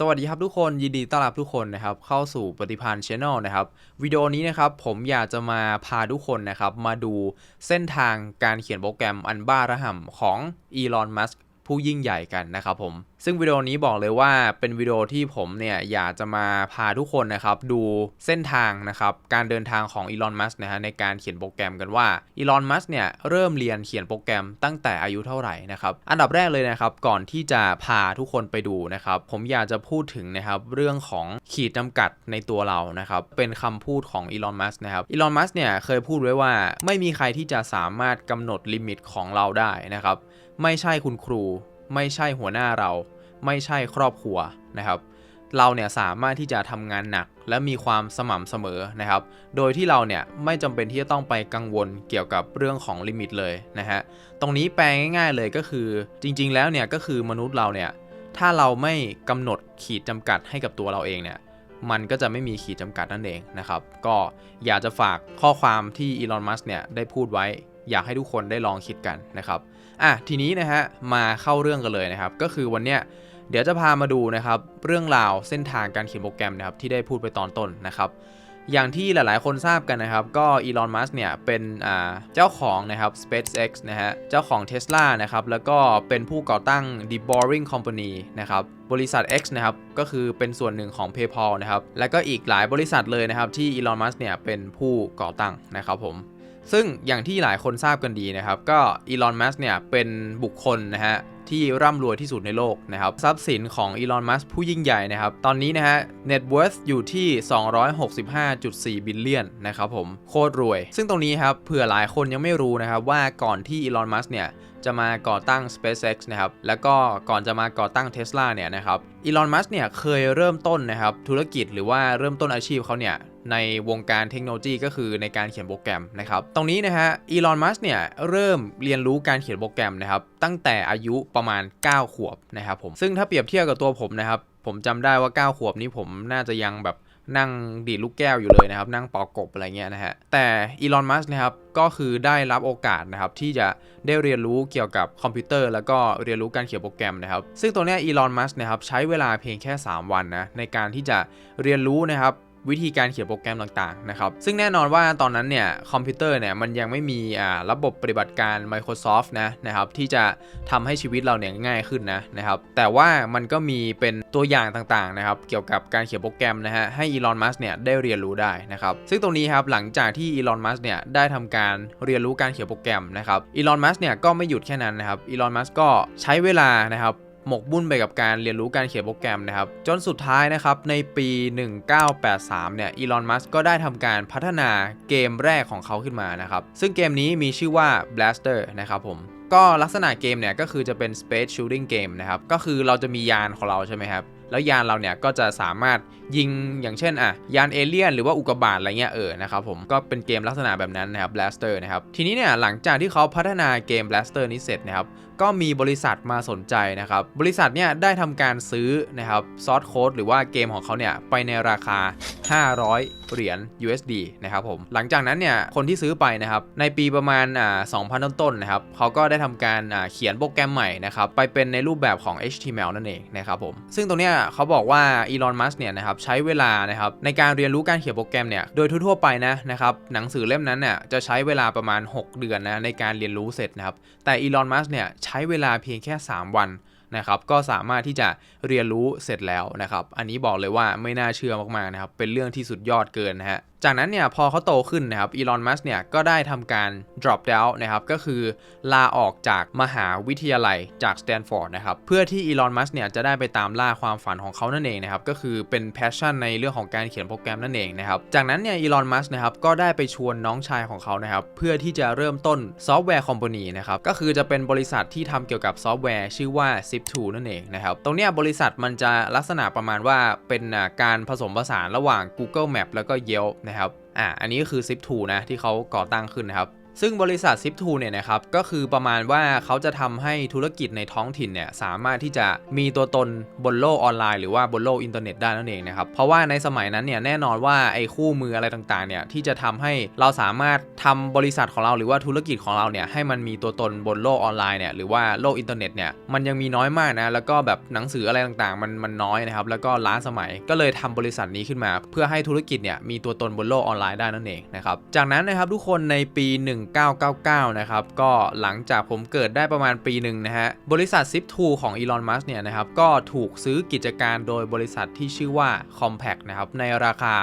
สวัสดีครับทุกคนยินดีต้อนรับทุกคนนะครับเข้าสู่ปฏิพันธ์ช n น e l นะครับวิดีโอนี้นะครับผมอยากจะมาพาทุกคนนะครับมาดูเส้นทางการเขียนโปรแกรมอันบ้าระห่ำของอีลอนมัสก ผู้ยิ่งใหญ่กันนะครับผม ซึ่งวิดีโอนี้บอกเลยว่าเป็นวิดีโอที่ผมเนี่ยอยากจะมาพาทุกคนนะครับดูเส้นทางนะครับการเดินทางของอีลอน มัสนะฮะในการเขียนโปรแกรมกันว่าอีลอน มัสเนี่ยเริ่มเรียนเขียนโปรแกรมตั้งแต่อายุเท่าไหร่นะครับ อันดับแรกเลยนะครับก่อนที่จะพาทุกคนไปดูนะครับผมอยากจะพูดถึงนะครับเรื่องของขีดจำกัดในตัวเรานะครับเป็นคำพูดของอีลอน มัสนะครับอีลอน มัสเนี่ยเคยพูดไว้ว่าไม่มีใครที่จะสามารถกำหนดลิมิตของเราได้นะครับ ไม่ใช่คุณครู ไม่ใช่หัวหน้าเรา ไม่ใช่ครอบครัวนะครับ เราเนี่ยสามารถที่จะทำงานหนัก และมีความสม่ำเสมอนะครับ โดยที่เราเนี่ยไม่จำเป็นที่จะต้องไปกังวลเกี่ยวกับเรื่องของลิมิตเลยนะฮะตรงนี้แปลง่ายๆเลยก็คือ จริง ๆ แล้วเนี่ยก็คือมนุษย์เราเนี่ยถ้าเราไม่กำหนดขีดจำกัดให้กับตัวเราเองเนี่ยมันก็จะไม่มีขีดจำกัดนั่นเองนะครับ ก็อยากจะฝากข้อความที่อีลอน มัสเนี่ยได้พูดไว้ อยากให้ทุกคนได้ลองคิดกันนะครับ อะทีนี้นะฮะมาเข้าเรื่องกันเลยนะครับ ก็คือวันเนี้ยเดี๋ยวจะพามาดูนะครับเรื่องราวเส้นทางการเขียนโปรแกรมนะครับที่ได้พูดไปตอนต้นนะครับอย่างที่หลายๆ คนทราบกันนะครับ ก็อีลอน มัสเนี่ย เป็นเจ้าของนะครับ SpaceX นะฮะ เจ้าของ Tesla นะครับ แล้วก็เป็นผู้ก่อตั้ง The Boring Company นะครับ บริษัท X นะครับ ก็คือเป็นส่วนหนึ่งของ PayPal นะครับ และก็อีกหลายบริษัทเลยนะครับ ที่อีลอน มัสเนี่ย เป็นผู้ก่อตั้งนะครับผม ซึ่งอย่างที่หลายคนทราบกันดีนะครับ ก็อีลอนมัสเนี่ยเป็นบุคคลนะฮะที่ร่ำรวยที่สุดในโลกนะครับ ทรัพย์สินของอีลอนมัสผู้ยิ่งใหญ่นะครับ ตอนนี้นะฮะ net worth อยู่ที่ 265.4 บิลเลียนนะครับผม โคตรรวย ซึ่งตรงนี้ครับเผื่อหลายคนยังไม่รู้นะครับ ว่าก่อนที่อีลอนมัสเนี่ย จะมาก่อตั้ง SpaceX นะครับ แล้วก็ก่อนจะมาก่อตั้ง Tesla เนี่ยนะครับอีลอนมัสเนี่ยเคยเริ่มต้นนะครับธุรกิจหรือว่าเริ่มต้นอาชีพเขาเนี่ย ในวงการเทคโนโลยีก็คือในการเขียนโปรแกรมนะครับ ตรงนี้นะฮะอีลอน มัสเนี่ยเริ่มเรียนรู้การเขียนโปรแกรมนะครับ ตั้งแต่อายุประมาณ 9 ขวบนะครับผม ซึ่งถ้าเปรียบเทียบกับตัวผมนะครับ ผมจำได้ว่า 9 ขวบนี้ผมน่าจะยังแบบนั่งดีดลูกแก้วอยู่เลยนะครับ นั่งปอกกบอะไรเงี้ยนะฮะ แต่อีลอน มัสนะครับ ก็คือได้รับโอกาสนะครับ ที่จะได้เรียนรู้เกี่ยวกับคอมพิวเตอร์ แล้วก็เรียนรู้การเขียนโปรแกรมนะครับ ซึ่งตัวเนี้ยอีลอน มัสนะครับ ใช้เวลาเพียงแค่ 3 วันนะ ในการที่จะเรียนรู้นะครับ วิธีการเขียนโปรแกรมต่างๆนะครับ ซึ่งแน่นอนว่าตอนนั้นเนี่ยคอมพิวเตอร์เนี่ยมันยังไม่มีอ่าระบบปฏิบัติการ Microsoft นะนะครับที่จะทำให้ชีวิตเราเนี่ยง่ายขึ้นนะนะครับแต่ว่ามันก็มีเป็นตัวอย่างต่างๆนะครับเกี่ยวกับการเขียนโปรแกรมนะฮะให้อีลอนมัสเนี่ยได้เรียนรู้ได้นะครับซึ่งตรงนี้ครับหลังจากที่อีลอนมัสเนี่ยได้ทำการเรียนรู้การเขียนโปรแกรมนะครับอีลอนมัสเนี่ยก็ไม่หยุดแค่นั้นนะครับอีลอนมัสก็ใช้เวลานะครับ หมกบุ่นไปกับการเรียนรู้การเขียนโปรแกรมนะครับ จนสุดท้ายนะครับ ในปี 1983 เนี่ยอีลอน มัสก์ก็ได้ทำการพัฒนาเกมแรกของเขาขึ้นมานะครับ ซึ่งเกมนี้มีชื่อว่า Blaster นะครับผมก็ลักษณะเกมเนี่ยก็คือจะเป็น Space Shooting Game นะครับ ก็คือเราจะมียานของเราใช่ไหมครับ แล้วยานเราเนี่ยก็จะสามารถยิงอย่างเช่นอะยานเอเลี่ยนหรือว่าอุกกาบาตอะไรเงี้ยเออนะครับผมก็เป็นเกมลักษณะแบบนั้นนะครับ Blaster นะครับ ทีนี้เนี่ยหลังจากที่เขาพัฒนาเกม Blaster นี้เสร็จนะครับ ก็มีบริษัทมาสนใจนะครับ บริษัทเนี่ยได้ทำการซื้อนะครับซอสโค้ดหรือว่าเกมของเขาเนี่ยไปในราคา 500 เหรียญ USD นะครับผม หลังจากนั้นเนี่ย คนที่ซื้อไปนะครับ ในปีประมาณอ่า2,000 ต้นๆนะครับเขาก็ได้ทำการอ่าเขียนโปรแกรมใหม่นะครับ ไปเป็นในรูปแบบของ HTML นั่นเองนะครับผม ซึ่งตรงเนี้ยเขาบอกว่าอีลอน มัสเนี่ยนะครับใช้เวลานะครับในการเรียนรู้การเขียนโปรแกรมเนี่ย โดยทั่วๆไปนะนะครับ หนังสือเล่มนั้นเนี่ยจะใช้เวลาประมาณ 6 เดือนนะในการเรียนรู้เสร็จนะครับ แต่อีลอน มัสเนี่ยใช้เวลาเพียงแค่ 3 วัน นะครับก็สามารถที่จะเรียนรู้เสร็จแล้วนะครับ อันนี้บอกเลยว่าไม่น่าเชื่อมากๆนะครับเป็นเรื่องที่สุดยอดเกินนะฮะ จากนั้นเนี่ยพอเขาโตขึ้นนะครับอีลอนมัสเนี่ยก็ได้ทำการ drop out นะครับก็คือลาออกจากมหาวิทยาลัยจากสแตนฟอร์ดนะครับเพื่อที่อีลอนมัสเนี่ยจะได้ไปตามล่าความฝันของเขานั่นเองนะครับก็คือเป็น passion ในเรื่องของการเขียนโปรแกรมนั่นเองนะครับจากนั้นเนี่ยอีลอนมัสนะครับก็ได้ไปชวนน้องชายของเขานะครับเพื่อที่จะเริ่มต้นซอฟต์แวร์คอมพานีนะครับก็คือจะเป็นบริษัทที่ทำเกี่ยวกับซอฟต์แวร์ชื่อว่า Zip2 นั่นเองนะครับตรงเนี้ยบริษัทมันจะลักษณะประมาณว่าเป็นการผสมผสานระหว่าง Google Map แล้วก็ Yelp นะครับ อ่า อันนี้ก็คือ Zip2 นะที่เขาก่อตั้งขึ้นนะครับ ซึ่งบริษัท Zip2 เนี่ยนะครับก็คือประมาณว่าเขาจะทำให้ธุรกิจในท้องถิ่นเนี่ยสามารถที่จะมีตัวตนบนโลกออนไลน์หรือว่าบนโลกอินเทอร์เน็ตได้นั่นเองนะครับเพราะว่าในสมัยนั้นเนี่ยแน่นอนว่าไอ้คู่มืออะไรต่างๆเนี่ยที่จะทำให้เราสามารถทำบริษัทของเราหรือว่าธุรกิจของเราเนี่ยให้มันมีตัวตนบนโลกออนไลน์เนี่ยหรือว่าโลกอินเทอร์เน็ตเนี่ยมันยังมีน้อยมากนะแล้วก็แบบหนังสืออะไรต่างๆ มันมันน้อยนะครับแล้วก็ล้าสมัยก็เลยทำบริษัทนี้ขึ้นมา เพื่อให้ธุรกิจเนี่ยมีตัวตนบนโลกออนไลน์ได้นั่นเองนะครับจากนั้นนะครับทุกคนในปี1999 นะครับ ก็หลังจากผมเกิดได้ประมาณปีหนึ่งนะฮะ บริษัท Zip2 ของ Elon Musk เนี่ยนะครับ ก็ถูกซื้อกิจการโดยบริษัทที่ชื่อว่า Compaq นะครับ ในราคา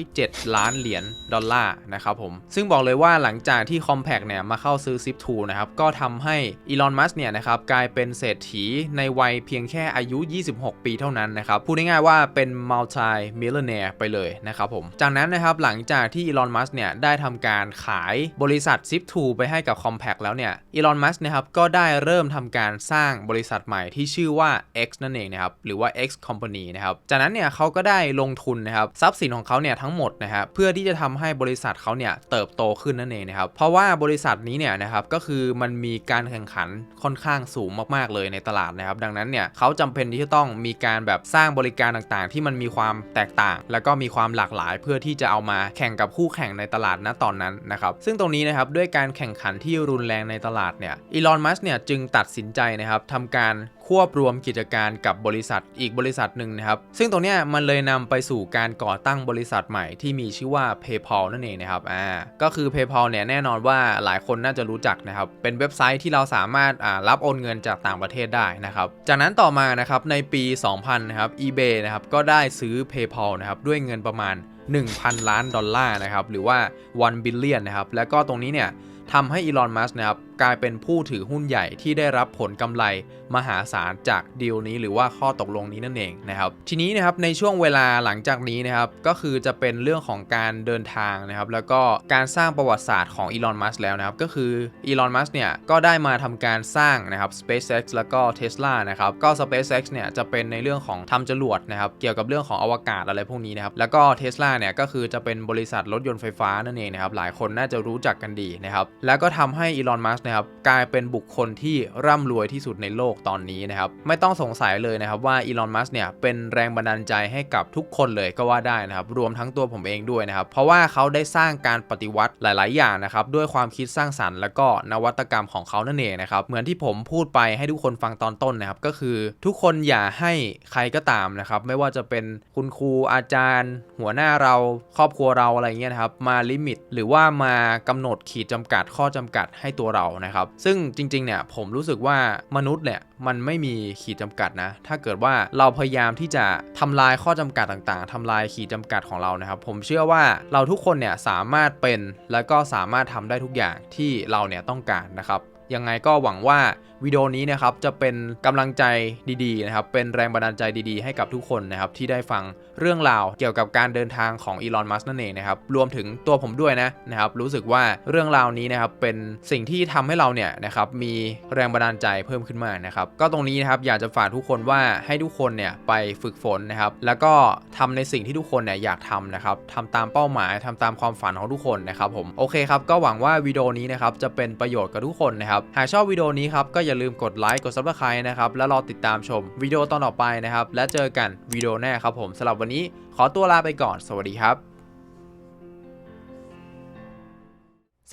207 ล้านเหรียญดอลลาร์นะครับผม ซึ่งบอกเลยว่าหลังจากที่ Compaq เนี่ยมาเข้าซื้อ Zip2 นะครับ ก็ทำให้ Elon Musk เนี่ยนะครับกลายเป็นเศรษฐีในวัยเพียงแค่อายุ 26 ปีเท่านั้นนะครับ พูดง่ายๆว่าเป็น multi millionaire ไปเลยนะครับผม จากนั้นนะครับหลังจากที่ Elon Musk เนี่ยได้ทำการขายบริษัท Zip2 ไปให้กับ Compaq แล้วเนี่ย Elon Musk นะครับก็ได้เริ่มทำการสร้างบริษัทใหม่ที่ชื่อว่า X นั่นเองนะครับ หรือว่า X Company นะครับ จากนั้นเนี่ยเขาก็ได้ลงทุนนะครับทรัพย์สินของเขาเนี่ยทั้งหมดนะครับเพื่อที่จะทำให้บริษัทเขาเนี่ยเติบโตขึ้นนั่นเองนะครับเพราะว่าบริษัทนี้เนี่ยนะครับก็คือมันมีการแข่งขันค่อนข้างสูงมากๆเลยในตลาดนะครับดังนั้นเนี่ยเขาจำเป็นที่จะต้องมีการแบบสร้างบริการต่างๆ ที่มันมีความแตกต่าง แล้วก็มีความหลากหลาย เพื่อที่จะเอามาแข่งกับคู่แข่งในตลาดณตอนนั้นนะครับซึ่งตรงนี้นะครับด้วยการแข่งขันที่รุนแรงในตลาดเนี่ยอีลอนมัสเนี่ยจึงตัดสินใจนะครับทำการควบรวมกิจการกับบริษัทอีกบริษัทหนึ่งนะครับ ซึ่งตรงนี้มันเลยนำไปสู่การก่อตั้งบริษัทใหม่ที่มีชื่อว่า PayPal นั่นเองนะครับอ่าก็คือ PayPal เนี่ยแน่นอนว่าหลายคนน่าจะรู้จักนะครับ เป็นเว็บไซต์ที่เราสามารถอ่ารับโอนเงินจากต่างประเทศได้นะครับ จากนั้นต่อมานะครับในปี 2000 นะครับ eBay นะครับก็ได้ซื้อ PayPal นะครับด้วยเงินประมาณ 1,000 ล้านดอลลาร์นะครับหรือว่า 1 billion นะครับแล้วก็ตรงนี้เนี่ยทำให้อีลอน มัสนะครับกลายเป็นผู้ถือหุ้นใหญ่ที่ได้รับผลกำไรมหาศาลจากดีลนี้หรือว่าข้อตกลงนี้นั่นเองนะครับ ทีนี้นะครับในช่วงเวลาหลังจากนี้นะครับก็คือจะเป็นเรื่องของการเดินทางนะครับแล้วก็การสร้างประวัติศาสตร์ของอีลอนมัสแล้วนะครับก็คืออีลอนมัสเนี่ยก็ได้มาทำการสร้างนะครับ SpaceX แล้วก็ Tesla นะครับก็ SpaceX เนี่ยจะเป็นในเรื่องของทำจรวดนะครับเกี่ยวกับเรื่องของอวกาศอะไรพวกนี้นะครับแล้วก็ Tesla เนี่ยก็คือจะเป็นบริษัทรถยนต์ไฟฟ้านั่นเองนะครับหลายคนน่าจะรู้จักกันดีนะครับแล้วก็ทำให้อีลอนมัสนะครับกลายเป็นบุคคลที่ร่ำรวยที่สุดในโลกตอนนี้นะครับไม่ต้องสงสัยเลยนะครับว่าอีลอนมัสเนี่ยเป็นแรงบันดาลใจให้กับทุกคนเลยก็ว่าได้นะครับรวมทั้งตัวผมเองด้วยนะครับเพราะว่าเขาได้สร้างการปฏิวัติหลาย ๆ อย่างนะครับด้วยความคิดสร้างสรรค์แล้วก็นวัตกรรมของเขานั่นเองนะครับเหมือนที่ผมพูดไปให้ทุกคนฟังตอนต้นนะครับก็คือทุกคนอย่าให้ใครก็ตามนะครับไม่ว่าจะเป็นคุณครูอาจารย์ หัวหน้าเราครอบครัวเราอะไรเงี้ยนะครับมาลิมิต หรือว่ามากำหนดขีดจำกัดข้อจำกัดให้ตัวเรานะครับ ซึ่งจริงๆเนี่ยผมรู้สึกว่ามนุษย์เนี่ยมันไม่มีขีดจำกัดนะ ถ้าเกิดว่าเราพยายามที่จะทำลายข้อจำกัดต่างๆทำลายขีดจำกัดของเรานะครับ ผมเชื่อว่าเราทุกคนเนี่ยสามารถเป็นแล้วก็สามารถทำได้ทุกอย่างที่เราเนี่ยต้องการนะครับ ยังไงก็หวังว่า วิดีโอนี้นะครับจะเป็นกำลังใจดีๆนะครับเป็นแรงบันดาลใจดีๆ ให้กับทุกคนนะครับที่ได้ฟังเรื่องราวเกี่ยวกับการเดินทางของอีลอนมัสนั่นเองนะครับรวมถึงตัวผมด้วยนะนะครับรู้สึกว่าเรื่องราวนี้นะครับเป็นสิ่งที่ทำให้เราเนี่ยนะครับมีแรงบันดาลใจเพิ่มขึ้นมานะครับก็ตรงนี้นะครับอยากจะฝากทุกคนว่าให้ทุกคนเนี่ยไปฝึกฝนนะครับแล้วก็ทำในสิ่งที่ทุกคนเนี่ยอยากทำนะครับทำตามเป้าหมายทำตามความฝันของทุกคนนะครับผมโอเคครับก็หวังว่าวิดีโอนี้นะครับจะเป็นประโยชน์กับทุกคนนะครับหากชอบวิดีโอนี้ครับก็อย่าาลืมกดไลค์กดซับสไครต์นะครับแล้วรอติดตามชมวิดีโอตอนต่อไปนะครับและเจอกันวิดีโอหน้าครับผมสำหรับวันนี้ขอตัวลาไปก่อนสวัสดีครับ